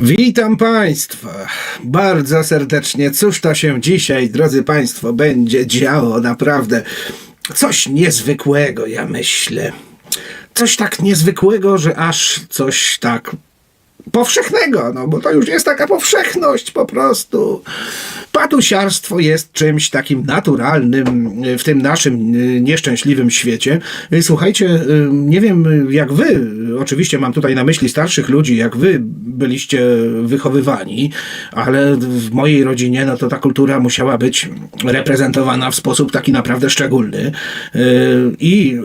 Witam Państwa bardzo serdecznie. Cóż to się dzisiaj, drodzy Państwo, będzie działo naprawdę coś niezwykłego, ja myślę. Coś tak niezwykłego, że aż coś tak powszechnego, no bo to już jest taka powszechność po prostu. Patusiarstwo jest czymś takim naturalnym w tym naszym y, nieszczęśliwym świecie. Y, Słuchajcie, y, nie wiem jak wy, oczywiście mam tutaj na myśli starszych ludzi, jak wy byliście wychowywani, ale w mojej rodzinie no to ta kultura musiała być reprezentowana w sposób taki naprawdę szczególny. I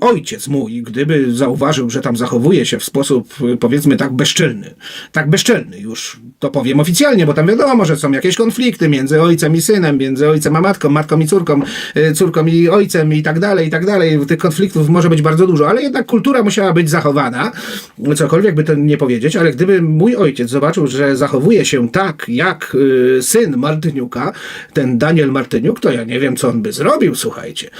ojciec mój, gdyby zauważył, że tam zachowuje się w sposób powiedzmy tak bezczelny, tak bezczelny już, to powiem oficjalnie, bo tam wiadomo, że są jakieś konflikty między ojcem i synem, między ojcem a matką, matką i córką, y, córką i ojcem i tak dalej, i tak dalej. Tych konfliktów może być bardzo dużo, ale jednak kultura musiała być zachowana, cokolwiek by to nie powiedzieć, ale gdyby mój ojciec zobaczył, że zachowuje się tak, jak y, syn Martyniuka, ten Daniel Martyniuk, to ja nie wiem, co on by zrobił, słuchajcie.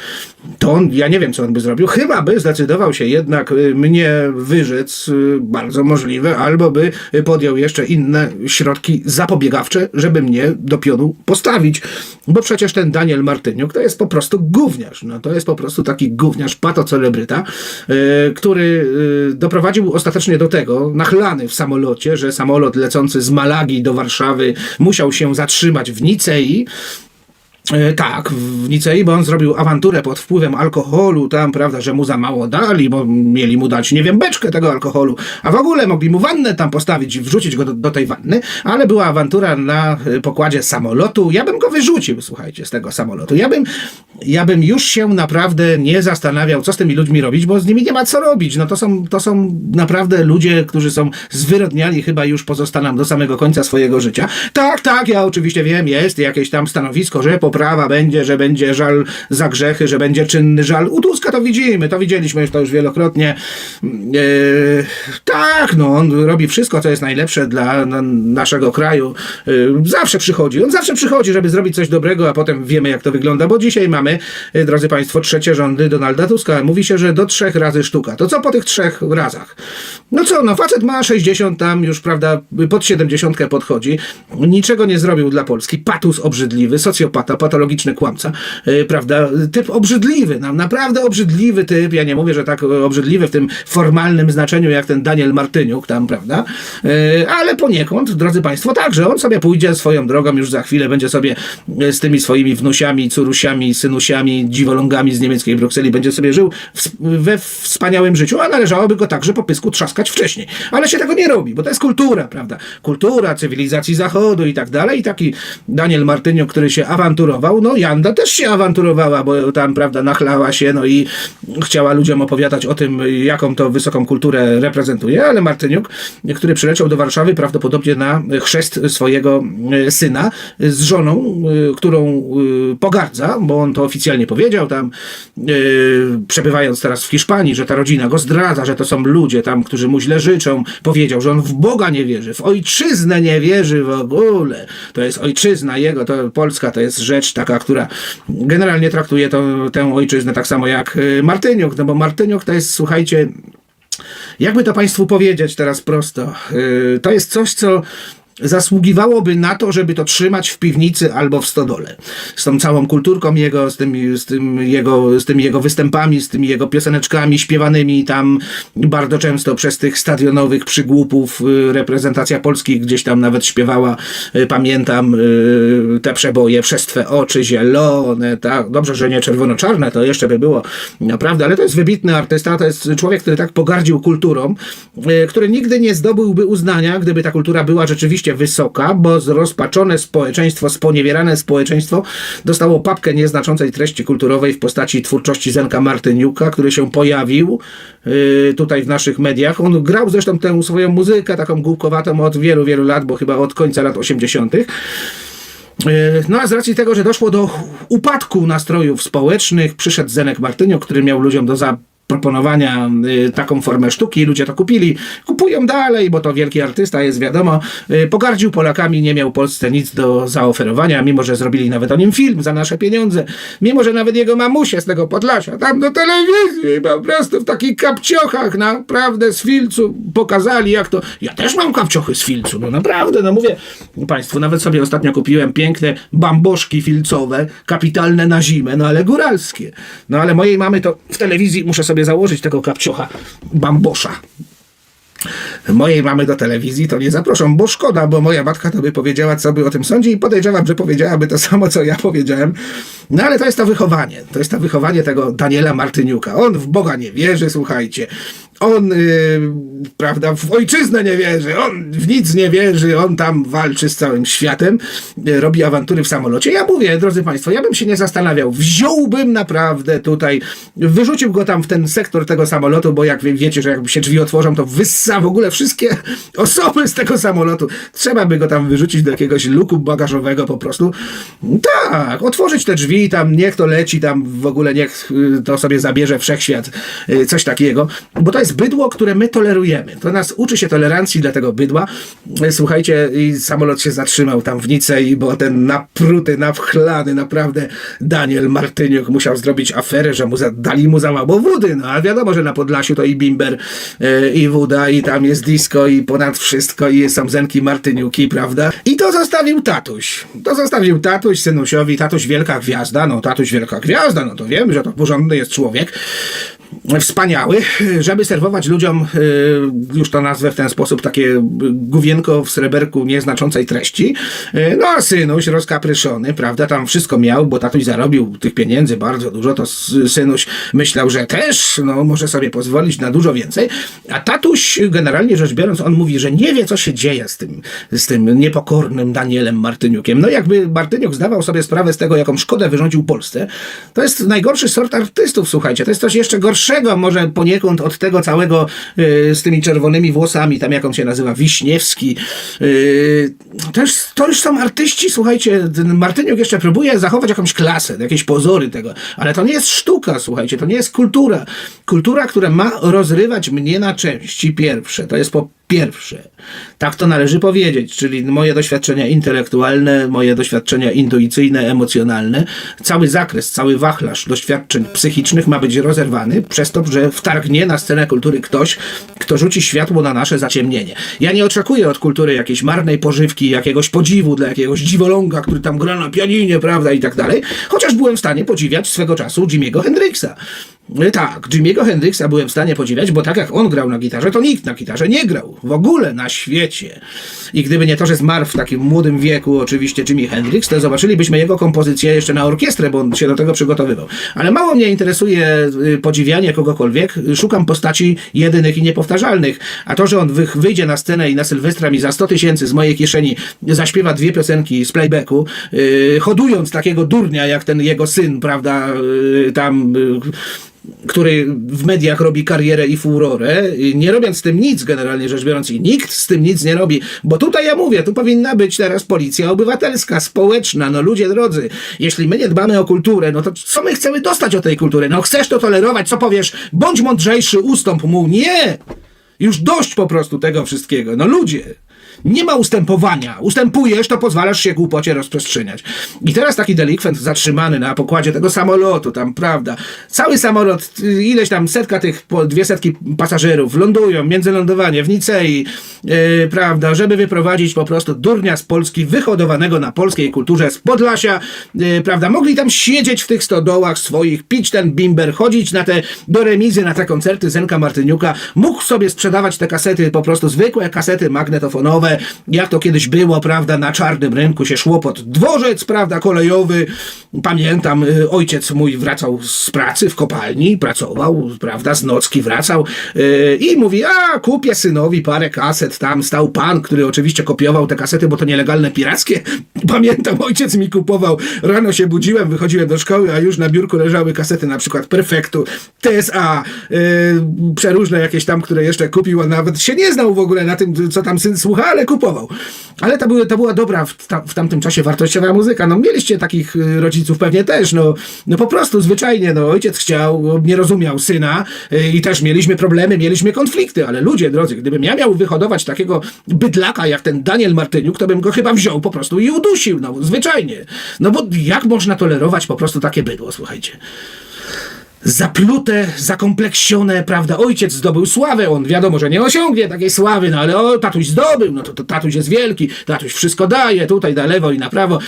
To on, ja nie wiem, co on by zrobił, chyba by zdecydował się jednak y, mnie wyrzec, bardzo możliwe, albo by podjął jeszcze inne środki zapobiegawcze, żeby mnie do pionu postawić. Bo przecież ten Daniel Martyniuk to jest po prostu gówniarz. No, to jest po prostu taki gówniarz, patocelebryta, y, który y, doprowadził ostatecznie do tego, nachlany w samolocie, że samolot lecący z Malagi do Warszawy musiał się zatrzymać w Nicei. E, Tak, w Nicei, bo on zrobił awanturę pod wpływem alkoholu, tam, prawda, że mu za mało dali, bo mieli mu dać, nie wiem, beczkę tego alkoholu, a w ogóle mogli mu wannę tam postawić i wrzucić go do, do tej wanny, ale była awantura na e, pokładzie samolotu. Ja bym go wyrzucił, słuchajcie, z tego samolotu. Ja bym, ja bym już się naprawdę nie zastanawiał, co z tymi ludźmi robić, bo z nimi nie ma co robić. No to są, to są naprawdę ludzie, którzy są zwyrodniali chyba już pozostaną do samego końca swojego życia. Tak, tak, ja oczywiście wiem, jest jakieś tam stanowisko, że poprawa będzie, że będzie żal za grzechy, że będzie czynny żal. U Tuska to widzimy, to widzieliśmy już to już wielokrotnie. E, tak, no on robi wszystko, co jest najlepsze dla na, naszego kraju. E, zawsze przychodzi, on zawsze przychodzi, żeby zrobić coś dobrego, a potem wiemy, jak to wygląda, bo dzisiaj mamy, e, drodzy Państwo, trzecie rządy Donalda Tuska. Mówi się, że do trzech razy sztuka. To co po tych trzech razach? No co, no facet ma 60 tam już, prawda, pod 70 podchodzi. Niczego nie zrobił dla Polski. Patus obrzydliwy, socjopata, patologiczny kłamca, yy, prawda, typ obrzydliwy, nam naprawdę obrzydliwy typ. Ja nie mówię, że tak obrzydliwy w tym formalnym znaczeniu, jak ten Daniel Martyniuk tam, prawda, yy, ale poniekąd, drodzy Państwo, tak, że on sobie pójdzie swoją drogą już za chwilę, będzie sobie yy, z tymi swoimi wnusiami, curusiami, synusiami, dziwolągami z niemieckiej Brukseli, będzie sobie żył we wspaniałym życiu, a należałoby go także po pysku trzaskać wcześniej. Ale się tego nie robi, bo to jest kultura, prawda? Kultura cywilizacji zachodu i tak dalej. I taki Daniel Martyniuk, który się awanturował, no Janda też się awanturowała, bo tam, prawda, nachlała się, no i chciała ludziom opowiadać o tym, jaką to wysoką kulturę reprezentuje, ale Martyniuk, który przyleciał do Warszawy prawdopodobnie na chrzest swojego e, syna z żoną, e, którą e, pogardza, bo on to oficjalnie powiedział tam, przebywając teraz w Hiszpanii, że ta rodzina go zdradza, że to są ludzie tam, którzy mu źle życzą. Powiedział, że on w Boga nie wierzy, w ojczyznę nie wierzy w ogóle. To jest ojczyzna jego, to Polska to jest rzecz taka, która generalnie traktuje to, tę ojczyznę tak samo jak e, Martyniuk, no bo Martyniuk to jest, słuchajcie, jakby to Państwu powiedzieć teraz prosto, yy, to jest coś, co zasługiwałoby na to, żeby to trzymać w piwnicy albo w stodole. Z tą całą kulturką jego, z, tym, z, tym jego, z tymi jego występami, z tymi jego pioseneczkami śpiewanymi tam bardzo często przez tych stadionowych przygłupów. yy, Reprezentacja Polski gdzieś tam nawet śpiewała, yy, pamiętam, yy, te przeboje przez oczy zielone, tak, dobrze, że nie czerwono-czarne, to jeszcze by było naprawdę, ale to jest wybitny artysta, to jest człowiek, który tak pogardził kulturą, który nigdy nie zdobyłby uznania, gdyby ta kultura była rzeczywiście wysoka, bo zrozpaczone społeczeństwo, sponiewierane społeczeństwo dostało papkę nieznaczącej treści kulturowej w postaci twórczości Zenka Martyniuka, który się pojawił yy, tutaj w naszych mediach. On grał zresztą tę swoją muzykę, taką głupkowatą od wielu, wielu lat, bo chyba od końca lat 80. Yy, No a z racji tego, że doszło do upadku nastrojów społecznych, przyszedł Zenek Martyniuk, który miał ludziom do proponowania y, taką formę sztuki, ludzie to kupili, kupują dalej, bo to wielki artysta jest, wiadomo. Y, pogardził Polakami, nie miał Polsce nic do zaoferowania, mimo że zrobili nawet o nim film za nasze pieniądze, mimo że nawet jego mamusie z tego Podlasia tam do telewizji po prostu w takich kapciochach naprawdę z filcu pokazali jak to. Ja też mam kapciochy z filcu, no naprawdę, no mówię Państwu, nawet sobie ostatnio kupiłem piękne bamboszki filcowe, kapitalne na zimę, no ale góralskie. No ale mojej mamy to w telewizji muszę sobie założyć tego kapciocha bambosza. Mojej mamy do telewizji to nie zaproszą, bo szkoda, bo moja matka to by powiedziała, co by o tym sądzi i podejrzewam, że powiedziałaby to samo, co ja powiedziałem. No ale to jest to wychowanie. To jest to wychowanie tego Daniela Martyniuka. On w Boga nie wierzy, słuchajcie. On, yy, prawda, w ojczyznę nie wierzy, on w nic nie wierzy, on tam walczy z całym światem, yy, robi awantury w samolocie. Ja mówię, drodzy Państwo, ja bym się nie zastanawiał. Wziąłbym naprawdę tutaj, wyrzucił go tam w ten sektor tego samolotu, bo jak wie- wiecie, że jakby się drzwi otworzą, to wyssa w ogóle wszystkie osoby z tego samolotu. Trzeba by go tam wyrzucić do jakiegoś luku bagażowego po prostu. Tak, otworzyć te drzwi, tam niech to leci, tam w ogóle niech y, to sobie zabierze wszechświat, y, coś takiego, bo to jest bydło, które my tolerujemy. To nas uczy się tolerancji dla tego bydła. Y, Słuchajcie, i samolot się zatrzymał tam w Nicei, bo ten napruty, napchlany naprawdę Daniel Martyniuk musiał zrobić aferę, że mu za, dali mu za mało wody, no a wiadomo, że na Podlasiu to i bimber, y, i woda, i tam jest disco, i ponad wszystko, i są zenki Martyniuki, prawda? I to zostawił tatuś. To zostawił tatuś synusiowi, tatuś wielka gwiazda, no tatuś wielka gwiazda, no to wiem, że to porządny jest człowiek. Wspaniały, żeby serwować ludziom, y, już to nazwę w ten sposób, takie główienko w sreberku nieznaczącej treści. Y, No a synuś rozkapryszony, prawda, tam wszystko miał, bo tatuś zarobił tych pieniędzy bardzo dużo, to synuś myślał, że też, no może sobie pozwolić na dużo więcej, a tatuś generalnie rzecz biorąc, on mówi, że nie wie, co się dzieje z tym, z tym niepokornym Danielem Martyniukiem. No jakby Martyniuk zdawał sobie sprawę z tego, jaką szkodę wyrządził Polsce, to jest najgorszy sort artystów, słuchajcie, to jest coś jeszcze gorszego może poniekąd od tego całego y, z tymi czerwonymi włosami, tam jak on się nazywa, Wiśniewski. Y, to, już, to już są artyści, słuchajcie, Martyniuk jeszcze próbuje zachować jakąś klasę, jakieś pozory tego, ale to nie jest sztuka, słuchajcie, to nie jest kultura. Kultura, która ma rozrywać mnie na części pierwsze, to jest po pierwsze. Tak to należy powiedzieć, czyli moje doświadczenia intelektualne, moje doświadczenia intuicyjne, emocjonalne, cały zakres, cały wachlarz doświadczeń psychicznych ma być rozerwany przez to, że wtargnie na scenę kultury ktoś, kto rzuci światło na nasze zaciemnienie. Ja nie oczekuję od kultury jakiejś marnej pożywki, jakiegoś podziwu dla jakiegoś dziwoląga, który tam gra na pianinie, prawda, i tak dalej, chociaż byłem w stanie podziwiać swego czasu Jimmy'ego Hendrixa. Y, Tak, Jimmy'ego Hendrixa byłem w stanie podziwiać, bo tak jak on grał na gitarze, to nikt na gitarze nie grał. W ogóle na świecie. I gdyby nie to, że zmarł w takim młodym wieku, oczywiście Jimi Hendrix, to zobaczylibyśmy jego kompozycję jeszcze na orkiestrę, bo on się do tego przygotowywał. Ale mało mnie interesuje y, podziwianie kogokolwiek. Szukam postaci jedynych i niepowtarzalnych. A to, że on wyjdzie na scenę i na Sylwestra mi za 100 tysięcy z mojej kieszeni zaśpiewa dwie piosenki z playbacku, yy, hodując takiego durnia jak ten jego syn, prawda, yy, tam. Yy, który w mediach robi karierę i furorę, i nie robiąc z tym nic, generalnie rzecz biorąc, i nikt z tym nic nie robi, bo tutaj ja mówię, tu powinna być teraz policja obywatelska, społeczna, no ludzie drodzy, jeśli my nie dbamy o kulturę, no to co my chcemy dostać od tej kultury? No chcesz to tolerować, co powiesz? Bądź mądrzejszy, ustąp mu. Nie! Już dość po prostu tego wszystkiego. No ludzie! Nie ma ustępowania. Ustępujesz, to pozwalasz się głupocie rozprzestrzeniać. I teraz taki delikwent zatrzymany na pokładzie tego samolotu, tam, prawda, cały samolot, y, ileś tam, setka tych, dwie setki pasażerów lądują, międzylądowanie w Nicei, yy, prawda, żeby wyprowadzić po prostu durnia z Polski, wyhodowanego na polskiej kulturze z Podlasia, yy, prawda, mogli tam siedzieć w tych stodołach swoich, pić ten bimber, chodzić na te, do remizy, na te koncerty Zenka Martyniuka, mógł sobie sprzedawać te kasety, po prostu zwykłe kasety magnetofonowe, jak to kiedyś było, prawda, na czarnym rynku się szło pod dworzec, prawda, kolejowy. Pamiętam, y, ojciec mój wracał z pracy w kopalni, pracował, prawda, z nocki wracał y, i mówi, a kupię synowi parę kaset, tam stał pan, który oczywiście kopiował te kasety, bo to nielegalne, pirackie. Pamiętam, ojciec mi kupował, rano się budziłem, wychodziłem do szkoły, a już na biurku leżały kasety na przykład Perfektu, TSA, y, przeróżne jakieś tam, które jeszcze kupił, on nawet się nie znał w ogóle na tym, co tam syn słucha, ale ale kupował. Ale to, były, to była dobra w, w tamtym czasie wartościowa muzyka. No mieliście takich y, rodziców pewnie też, no, no po prostu zwyczajnie, no ojciec chciał, nie rozumiał syna y, i też mieliśmy problemy, mieliśmy konflikty, ale ludzie drodzy, gdybym ja miał wyhodować takiego bydlaka jak ten Daniel Martyniuk, to bym go chyba wziął po prostu i udusił, no zwyczajnie. No bo jak można tolerować po prostu takie bydło, słuchajcie zaplute, zakompleksione, prawda? Ojciec zdobył sławę, on wiadomo, że nie osiągnie takiej sławy, no ale o, tatuś zdobył, no to, to tatuś jest wielki, tatuś wszystko daje, tutaj na lewo i na prawo.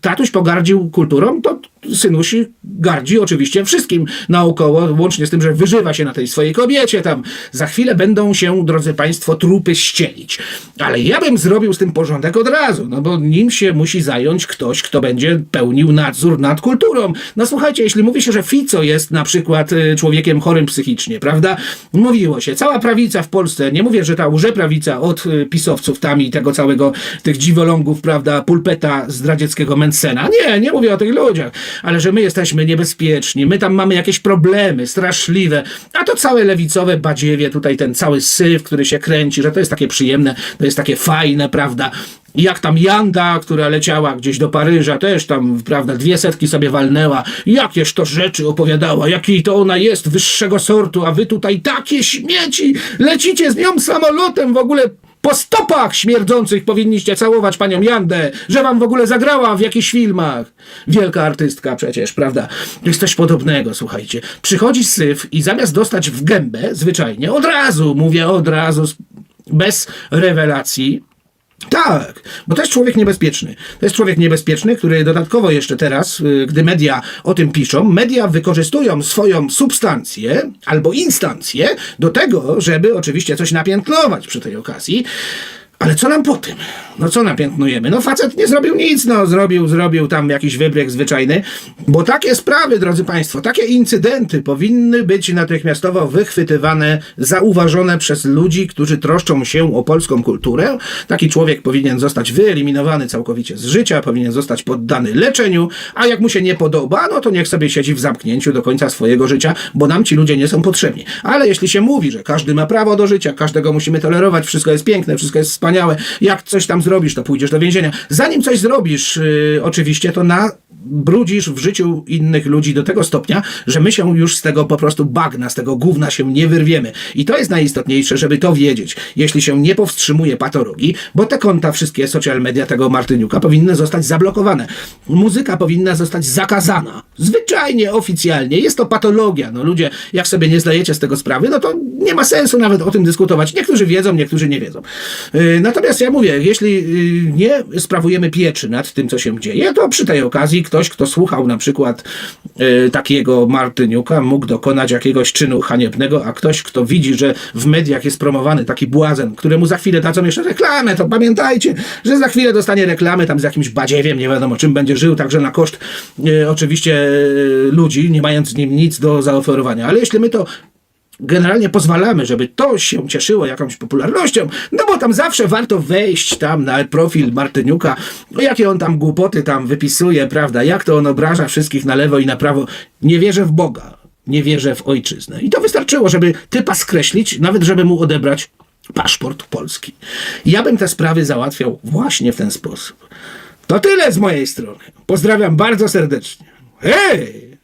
Tatuś pogardził kulturą, to synusi gardzi oczywiście wszystkim naokoło, łącznie z tym, że wyżywa się na tej swojej kobiecie tam. Za chwilę będą się, drodzy Państwo, trupy ścielić. Ale ja bym zrobił z tym porządek od razu, no bo nim się musi zająć ktoś, kto będzie pełnił nadzór nad kulturą. No słuchajcie, jeśli mówi się, że Fico jest na przykład y, człowiekiem chorym psychicznie, prawda? Mówiło się, cała prawica w Polsce, nie mówię, że ta łże-prawica od y, pisowców tam i tego całego, tych dziwolągów, prawda, pulpeta zdradzieckiego Mencena. Nie, nie mówię o tych ludziach, ale że my jesteśmy niebezpieczni, my tam mamy jakieś problemy straszliwe, a to całe lewicowe badziewie, tutaj ten cały syf, który się kręci, że to jest takie przyjemne, to jest takie fajne, prawda? Jak tam Janda, która leciała gdzieś do Paryża, też tam, prawda, dwie setki sobie walnęła. Jakież to rzeczy opowiadała, jaki to ona jest wyższego sortu, a wy tutaj takie śmieci, lecicie z nią samolotem w ogóle. Po stopach śmierdzących powinniście całować panią Jandę, że wam w ogóle zagrała w jakichś filmach. Wielka artystka przecież, prawda? Jest coś podobnego, słuchajcie. Przychodzi syf i zamiast dostać w gębę, zwyczajnie, od razu, mówię od razu, bez rewelacji, tak, bo to jest człowiek niebezpieczny. To jest człowiek niebezpieczny, który dodatkowo jeszcze teraz, y, gdy media o tym piszą, media wykorzystują swoją substancję albo instancję do tego, żeby oczywiście coś napiętnować przy tej okazji. Ale co nam po tym? No co napiętnujemy? No facet nie zrobił nic, no zrobił, zrobił tam jakiś wybryk zwyczajny, bo takie sprawy, drodzy Państwo, takie incydenty powinny być natychmiastowo wychwytywane, zauważone przez ludzi, którzy troszczą się o polską kulturę. Taki człowiek powinien zostać wyeliminowany całkowicie z życia, powinien zostać poddany leczeniu, a jak mu się nie podoba, no to niech sobie siedzi w zamknięciu do końca swojego życia, bo nam ci ludzie nie są potrzebni. Ale jeśli się mówi, że każdy ma prawo do życia, każdego musimy tolerować, wszystko jest piękne, wszystko jest wspaniałe, jak coś tam zrobisz, to pójdziesz do więzienia. Zanim coś zrobisz, yy, oczywiście, to na brudzisz w życiu innych ludzi do tego stopnia, że my się już z tego po prostu bagna, z tego gówna się nie wyrwiemy. I to jest najistotniejsze, żeby to wiedzieć. Jeśli się nie powstrzymuje patologii, bo te konta, wszystkie social media tego Martyniuka powinny zostać zablokowane. Muzyka powinna zostać zakazana. Zwyczajnie, oficjalnie. Jest to patologia. No ludzie, jak sobie nie zdajecie z tego sprawy, no to nie ma sensu nawet o tym dyskutować. Niektórzy wiedzą, niektórzy nie wiedzą. Yy, natomiast ja mówię, jeśli yy, nie sprawujemy pieczy nad tym, co się dzieje, to przy tej okazji ktoś, kto słuchał na przykład e, takiego Martyniuka, mógł dokonać jakiegoś czynu haniebnego, a ktoś, kto widzi, że w mediach jest promowany taki błazen, któremu za chwilę dadzą jeszcze reklamę, to pamiętajcie, że za chwilę dostanie reklamę tam z jakimś badziewiem, nie wiadomo czym będzie żył, także na koszt e, oczywiście e, ludzi, nie mając z nim nic do zaoferowania. Ale jeśli my to generalnie pozwalamy, żeby to się cieszyło jakąś popularnością, no bo tam zawsze warto wejść tam na profil Martyniuka, jakie on tam głupoty tam wypisuje, prawda, jak to on obraża wszystkich na lewo i na prawo. Nie wierzę w Boga, nie wierzę w ojczyznę. I to wystarczyło, żeby typa skreślić, nawet żeby mu odebrać paszport polski. Ja bym te sprawy załatwiał właśnie w ten sposób. To tyle z mojej strony. Pozdrawiam bardzo serdecznie. Hej!